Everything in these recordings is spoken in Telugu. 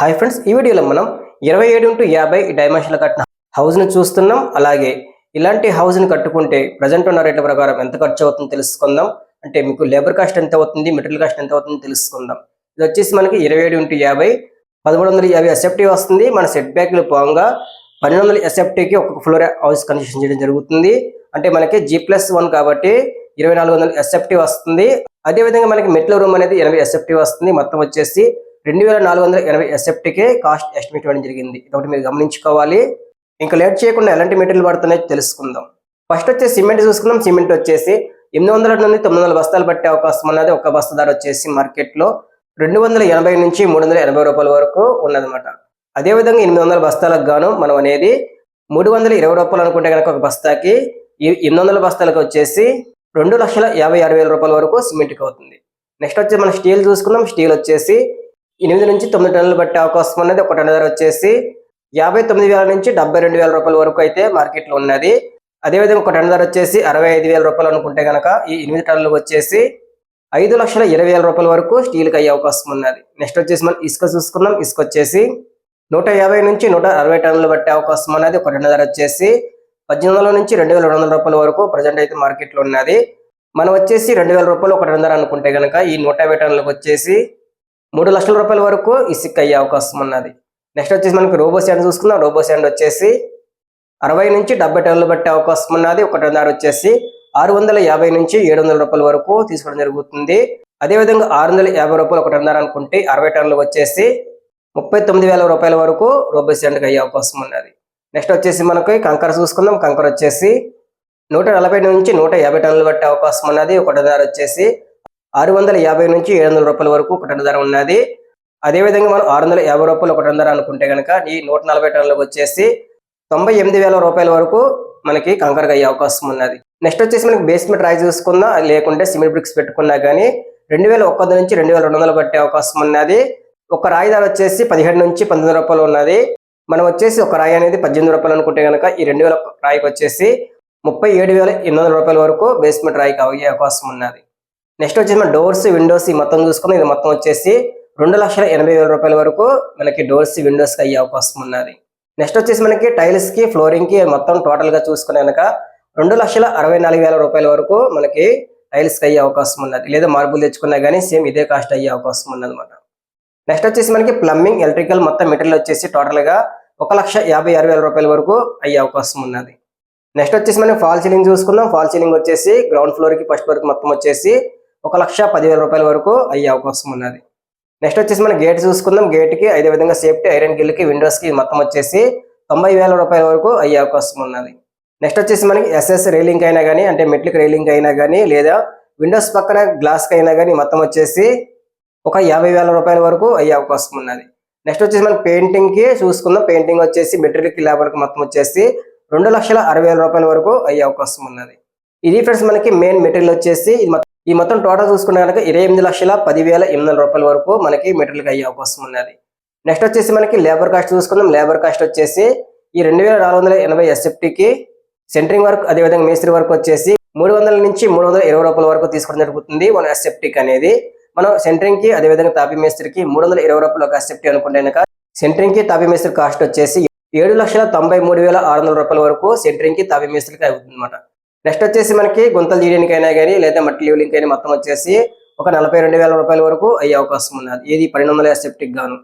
హాయ్ ఫ్రెండ్స్ ఈ వీడియోలో మనం ఇరవై ఏడు ఇంటూ యాభై డైమెన్షన్లు కట్టిన హౌస్ని చూస్తున్నాం. అలాగే ఇలాంటి హౌస్ని కట్టుకుంటే ప్రజెంట్ ఉన్న రేట్ల ప్రకారం ఎంత ఖర్చు అవుతుందో తెలుసుకుందాం. అంటే మీకు లేబర్ కాస్ట్ ఎంత అవుతుంది మెటీరియల్ కాస్ట్ ఎంత అవుతుందో తెలుసుకుందాం. ఇది వచ్చేసి మనకి ఇరవై ఏడు ఇంటూ యాభై పదమూడు వందల యాభై ఎస్ఎఫ్టీ వస్తుంది. మన సెట్ బ్యాక్లు పోగా పన్నెండు వందల ఎస్ఎఫ్టీకి ఒక్కొక్క ఫ్లోర్ హౌస్ కన్స్ట్రక్షన్ చేయడం జరుగుతుంది. అంటే మనకి జీ ప్లస్ వన్ కాబట్టి ఇరవై నాలుగు వందల ఎస్ఎఫ్టీ వస్తుంది. అదేవిధంగా మనకి మెట్ల రూమ్ అనేది ఎనభై ఎస్ఎఫ్టీ వస్తుంది. మొత్తం వచ్చేసి రెండు వేల నాలుగు వందల ఎనభై ఎస్ఎఫ్టీకే కాస్ట్ ఎస్టిమేట్ ఇవ్వడం జరిగింది. ఇదొకటి మీరు గమనించుకోవాలి. ఇంకా లేట్ చేయకుండా ఎలాంటి మెటీరియల్ పడుతున్నాయో తెలుసుకుందాం. ఫస్ట్ వచ్చేసి సిమెంట్ చూసుకుందాం. సిమెంట్ వచ్చేసి ఎనిమిది వందల నుండి తొమ్మిది వందల బస్తాలు పట్టే అవకాశం ఉన్నది. ఒక బస్తా ధర వచ్చేసి మార్కెట్లో రెండు వందల ఎనభై నుంచి మూడు వందల ఎనభై రూపాయల వరకు ఉన్నదన్నమాట. అదేవిధంగా ఎనిమిది వందల బస్తాలకు గాను మనం అనేది మూడు వందల ఇరవై రూపాయలు అనుకుంటే కనుక ఒక బస్తాకి ఈ ఎనిమిది వందల బస్తాలకు వచ్చేసి రెండు లక్షల యాభై ఆరు వేల రూపాయల వరకు సిమెంట్కి అవుతుంది. నెక్స్ట్ వచ్చి మనం స్టీల్ చూసుకుందాం. స్టీల్ వచ్చేసి ఎనిమిది నుంచి తొమ్మిది టన్నులు పట్టే అవకాశం ఉన్నది. ఒక టన్ను ధర వచ్చేసి యాభై తొమ్మిది వేల నుంచి డెబ్బై రెండు వేల రూపాయల వరకు అయితే మార్కెట్లో ఉన్నది. అదేవిధంగా ఒక టన్ను ధర వచ్చేసి అరవై ఐదు వేల రూపాయలు అనుకుంటే కనుక ఈ ఎనిమిది టన్నులు వచ్చేసి ఐదు లక్షల ఇరవై వేల రూపాయల వరకు స్టీల్కి అయ్యే అవకాశం ఉన్నది. నెక్స్ట్ వచ్చేసి మనం ఇసుక చూసుకున్నాం ఇసుక వచ్చేసి నూట యాభై నుంచి నూట అరవై టన్నులు పట్టే అవకాశం అనేది ఒక టన్ను ధర వచ్చేసి పద్దెనిమిది వందల నుంచి రెండు వేల రెండు వందల రూపాయల వరకు ప్రజెంట్ అయితే మార్కెట్లో ఉన్నది. మనం వచ్చేసి రెండు వేల రూపాయలు ఒక టన్ను ధర అనుకుంటే కనుక ఈ నూట యాభై టన్నులకు వచ్చేసి మూడు లక్షల రూపాయల వరకు ఇసుక అయ్యే అవకాశం ఉన్నది. నెక్స్ట్ వచ్చేసి మనకి రోబో శాండ్ చూసుకుందాం. రోబో శాండ్ వచ్చేసి అరవై నుంచి డెబ్బై టన్నులు పట్టే అవకాశం ఉన్నది. ఒక దారి వచ్చేసి ఆరు వందల యాభై నుంచి ఏడు వందల రూపాయల వరకు తీసుకోవడం జరుగుతుంది. అదేవిధంగా ఆరు వందల యాభై రూపాయలు ఒక టన్ను అనుకుంటే అరవై టన్నులు వచ్చేసి ముప్పై తొమ్మిది వేల రూపాయల వరకు రోబో శాండ్కి అయ్యే అవకాశం ఉన్నది. నెక్స్ట్ వచ్చేసి మనకి కంకర చూసుకుందాం. కంకర వచ్చేసి నూట నలభై నుంచి నూట యాభై టన్నులు పట్టే అవకాశం ఉన్నది. ఒక టన్ను వచ్చేసి ఆరు వందల యాభై నుంచి ఏడు వందల రూపాయల వరకు ఒక టన్ ధర ఉన్నది. అదేవిధంగా మనం ఆరు వందల యాభై రూపాయలు ఒక టన్ ధర అనుకుంటే కనుక ఈ నూట నలభై టన్నులకు వచ్చేసి తొంభై ఎనిమిది వేల రూపాయల వరకు మనకి కంకరగా అయ్యే అవకాశం ఉన్నది. నెక్స్ట్ వచ్చేసి మనకి బేస్మెంట్ రాయి చూసుకుందా. లేకుంటే సిమెంట్ బ్రిక్స్ పెట్టుకున్నా కానీ రెండు వేల ఒక్క నుంచి రెండు వేల రెండు వందలు పట్టే అవకాశం ఉన్నది. ఒక రాయి ధర వచ్చేసి పదిహేడు నుంచి పంతొమ్మిది రూపాయలు ఉన్నది. మనం వచ్చేసి ఒక రాయి అనేది పద్దెనిమిది రూపాయలు అనుకుంటే కనుక ఈ రెండు వేల రాయికి వచ్చేసి ముప్పై ఏడు వేల ఎనిమిది వందల రూపాయల వరకు బేస్మెంట్ రాయికి అయ్యే అవకాశం ఉన్నది. నెక్స్ట్ వచ్చేసి మన డోర్స్ విండోస్ ఈ మొత్తం చూసుకుని ఇది మొత్తం వచ్చేసి రెండు లక్షల ఎనభై వేల రూపాయల వరకు మనకి డోర్స్ విండోస్కి అయ్యే అవకాశం ఉన్నది. నెక్స్ట్ వచ్చేసి మనకి టైల్స్కి ఫ్లోరింగ్కి మొత్తం టోటల్గా చూసుకునే కనుక రెండు లక్షల అరవై నాలుగు వేల రూపాయల వరకు మనకి టైల్స్కి అయ్యే అవకాశం ఉన్నది. లేదా మార్బుల్ తెచ్చుకున్నా కానీ సేమ్ ఇదే కాస్ట్ అయ్యే అవకాశం ఉన్నది అనమాట నెక్స్ట్ వచ్చేసి మనకి ప్లంబింగ్ ఎలక్ట్రికల్ మొత్తం మెటీరియల్ వచ్చేసి టోటల్గా ఒక లక్ష యాభై ఆరు వేల రూపాయల వరకు అయ్యే అవకాశం ఉన్నది. నెక్స్ట్ వచ్చేసి మనం ఫాల్ సీలింగ్ చూసుకుందాం. ఫాల్ సీలింగ్ వచ్చేసి గ్రౌండ్ ఫ్లోర్కి ఫస్ట్ వరకు మొత్తం వచ్చేసి ఒక లక్ష పదివేల రూపాయల వరకు అయ్యే అవకాశం ఉన్నది. నెక్స్ట్ వచ్చేసి మనం గేట్ చూసుకుందాం. గేట్కి అదే విధంగా సేఫ్టీ ఐరన్ గిల్కి విండోస్కి మొత్తం వచ్చేసి తొంభై వేల రూపాయల వరకు అయ్యే అవకాశం ఉన్నది. నెక్స్ట్ వచ్చేసి మనకి ఎస్ఎస్ రైలింగ్ అయినా కానీ అంటే మెట్లిక్ రైలింగ్ అయినా కానీ లేదా విండోస్ పక్కన గ్లాస్కి అయినా కానీ మొత్తం వచ్చేసి ఒక యాభై వేల రూపాయల వరకు అయ్యే అవకాశం ఉన్నది. నెక్స్ట్ వచ్చేసి మనం పెయింటింగ్కి చూసుకుందాం. పెయింటింగ్ వచ్చేసి మెటీరియల్కి లేబర్కి మొత్తం వచ్చేసి రెండు లక్షల అరవై వేల రూపాయల వరకు అయ్యే అవకాశం ఉన్నది. ఇది ఫ్రెండ్స్ మనకి మెయిన్ మెటీరియల్ వచ్చేసి ఇది ఈ మొత్తం టోటల్ చూసుకుంటే కనుక ఇరవై ఎనిమిది లక్షల పదివేల ఎనిమిది వందల రూపాయల వరకు మనకి మెటీరియల్ అయ్యే అవకాశం ఉన్నది. నెక్స్ట్ వచ్చేసి మనకి లేబర్ కాస్ట్ చూసుకుందాం. లేబర్ కాస్ట్ వచ్చేసి ఈ రెండు వేల నాలుగు వందల ఎనభై ఎస్ఎఫ్టీకి సెంటరింగ్ వర్క్ అదేవిధంగా మేస్త్రి వర్క్ వచ్చేసి మూడు వందల నుంచి మూడు వందల ఇరవై రూపాయల వరకు తీసుకోవడం జరుగుతుంది మన ఎస్ఎఫ్టీకి అనేది. మనం సెంటరింగ్కి అదేవిధంగా తాపీ మేస్త్రికి మూడు వందల ఇరవై రూపాయలు ఒక ఎస్ఎఫ్టీ అనుకుంటే కనుక సెంటరింగ్కి తాపీ మేస్త్రి కాస్ట్ వచ్చేసి ఏడు లక్షల తొంభై మూడు వేల ఆరు వందల రూపాయల వరకు సెంటరింగ్కి తాపీ మేస్త్రికి అవుతుంది అనమాట నెక్స్ట్ వచ్చేసి మనకి గుంతలు తీయడానికైనా కానీ లేదా మట్టి లీవలింగ్ అయినా మొత్తం వచ్చేసి ఒక నలభై రెండు వేల రూపాయల వరకు అయ్యే అవకాశం ఉన్నది. ఇది పన్నెండు వందల ఎస్ఎఫ్టీకి గాను.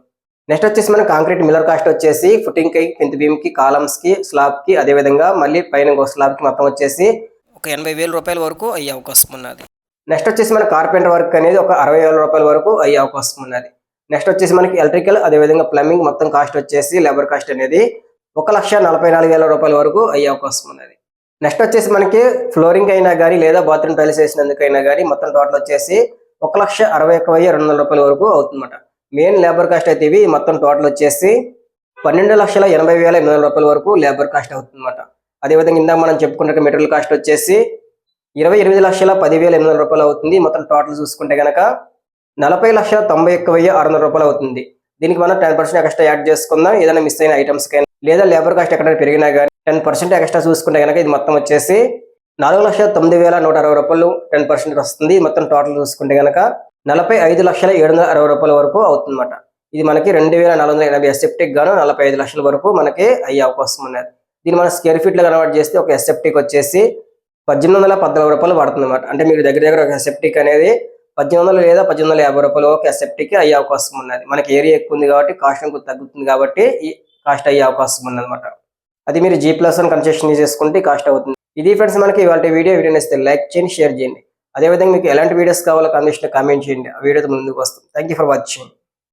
నెక్స్ట్ వచ్చేసి మన కాంక్రీట్ మిల్లర్ కాస్ట్ వచ్చేసి ఫుటింగ్కి పింత్ బీమ్కి కాలమ్స్కి స్లాబ్కి అదే విధంగా మళ్ళీ పైన ఇంకో స్లాబ్కి మొత్తం వచ్చేసి ఒక ఎనభై వేల రూపాయల వరకు అయ్యే అవకాశం ఉన్నది. నెక్స్ట్ వచ్చేసి మన కార్పెంటర్ వర్క్ అనేది ఒక అరవై వేల రూపాయల వరకు అయ్యే అవకాశం ఉన్నది. నెక్స్ట్ వచ్చేసి మనకి ఎలక్ట్రికల్ అదే విధంగా ప్లంబింగ్ మొత్తం కాస్ట్ వచ్చేసి లేబర్ కాస్ట్ అనేది ఒక లక్ష నలభై నాలుగు వేల రూపాయల వరకు అయ్యే అవకాశం ఉన్నది. నెక్స్ట్ వచ్చేసి మనకి ఫ్లోరింగ్ అయినా కానీ లేదా బాత్రూమ్ టైల్స్ వేసినందుకైనా కానీ మొత్తం టోటల్ వచ్చేసి ఒక లక్ష అరవై ఒక్క వెయ్యి రెండు వందల రూపాయల వరకు అవుతుందన్నమాట. మెయిన్ లేబర్ కాస్ట్ అయితే ఇవి మొత్తం టోటల్ వచ్చేసి పన్నెండు లక్షల ఎనభై వేల ఎనిమిది వందల రూపాయల వరకు లేబర్ కాస్ట్ అవుతుందన్నమాట. అదేవిధంగా ఇందాక మనం చెప్పుకున్న మెటీరియల్ కాస్ట్ వచ్చేసి ఇరవై ఎనిమిది లక్షల పదివేల ఎనిమిది వందల రూపాయలు అవుతుంది. మొత్తం టోటల్ చూసుకుంటే గనక నలభై లక్షల తొంభై ఒక్క వెయ్యి ఆరు వందల రూపాయలు అవుతుంది. దీనికి మనం టెన్ పర్సెంట్ ఎక్స్ట్రా యాడ్ చేసుకుందాం. ఏదైనా మిస్ అయిన ఐటమ్స్కైనా లేదా లేబర్ కాస్ట్ ఎక్కడ పెరిగినా కానీ టెన్ పర్సెంట్ ఎక్స్ట్రా చూసుకుంటే కనుక ఇది మొత్తం వచ్చేసి నాలుగు లక్షల తొమ్మిది వేల నూట అరవై రూపాయలు టెన్ పర్సెంట్ వస్తుంది. మొత్తం టోటల్ చూసుకుంటే కనుక నలభై ఐదు లక్షల ఏడు వందల అరవై రూపాయల వరకు అవుతుందన్నమాట. ఇది మనకి రెండు వేల నాలుగు వందల ఎనభై ఎసెప్టిక్ గాను నలభై ఐదు లక్షల వరకు మనకి అయ్యే అవకాశం ఉన్నది. దీన్ని మనం స్క్వేర్ ఫీట్లో కన్వర్ట్ చేస్తే ఒక ఎసెప్టిక్ వచ్చేసి పద్దెనిమిది వందల పద్నాలుగు రూపాయలు పడుతుంది అనమాట అంటే మీరు దగ్గర దగ్గర ఒక సెప్టిక్ అనేది పద్దెనిమిది వందలు లేదా పద్దెనిమిది వందల యాభై రూపాయలు ఒక సెప్టిక్ అయ్యే అవకాశం ఉన్నది. మనకి ఏరియా ఎక్కువ ఉంది కాబట్టి కాస్ట్ తగ్గుతుంది కాబట్టి ఈ కాస్ట్ అయ్యే అవకాశం ఉంది అనమాట అది మీరు జీ ప్లస్ వన్ కన్సెషన్ చేసుకుంటే కాస్ట్ అవుతుంది. ఇది ఫ్రెండ్స్ మనకి ఇవాళ వీడియో వీడియో నేస్తే లైక్ చేయండి షేర్ చేయండి. అదేవిధంగా మీకు ఎలాంటి వీడియోస్ కావాలో కండిషన్ కామెంట్ చేయండి. ఆ వీడియోతో ముందుకు వస్తాం. Thank you for watching